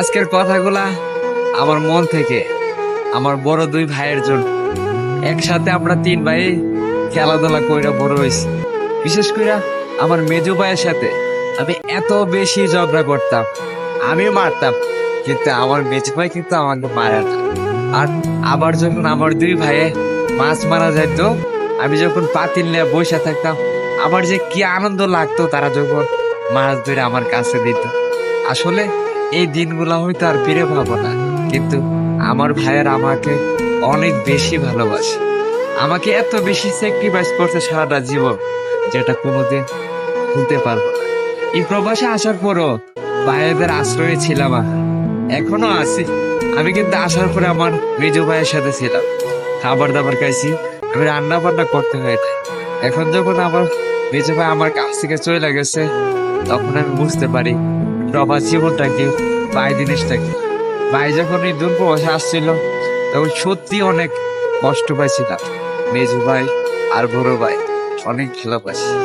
আজকের কথাগুলা আমার মন থেকে, আমার বড় দুই ভাইয়ের জন্য। একসাথে আমরা তিন ভাই খেলাধুলা কইরা বড় হয়েছি। বিশেষ করে আমার মেজু ভাইয়ের সাথে আমি এত বেশি ঝগড়া করতাম আমি মারতাম, কিন্তু আমার মেজু ভাই কিন্তু আমাকে মারে না। আর আবার যখন আমার দুই ভাইয়ে মাছ মারা যাইত আমি যখন পাতিল নিয়ে বসে থাকতাম, আমার যে কি আনন্দ লাগতো তারা যখন মাছ ধরে আমার কাছে দিত। আসলে এই দিনগুলো হয়তো আর ফিরে পাবো না। কিন্তু আমার ভাইয়ের আমাকে অনেক বেশি ভালোবাসে। আমাকে এত বেশি স্যাক্রিফাইস করতে সারাটা জীবন, যেটা কোনোদিন ভুলতে পারব না। এই প্রবাসে আসার পরও ভাইয়েদের আশ্রয়ে ছিলাম এখনও আছি। আমি কিন্তু আসার পরে আমার মেজো ভাইয়ের সাথে ছিলাম। খাবার দাবার খাইছি, আমি রান্না বান্না করতে হয়। এখন যখন আমার মেজো ভাই আমার কাছ থেকে চলে গেছে, তখন আমি বুঝতে পারি প্রবাস জীবনটা কি? ভাই জিনিসটা কি? ভাই যখন এই দুর্গবাসে আসছিল, তখন সত্যি অনেক কষ্ট পাইছিলাম। মেজু ভাই আর বড় ভাই, অনেক ভালোবাসি।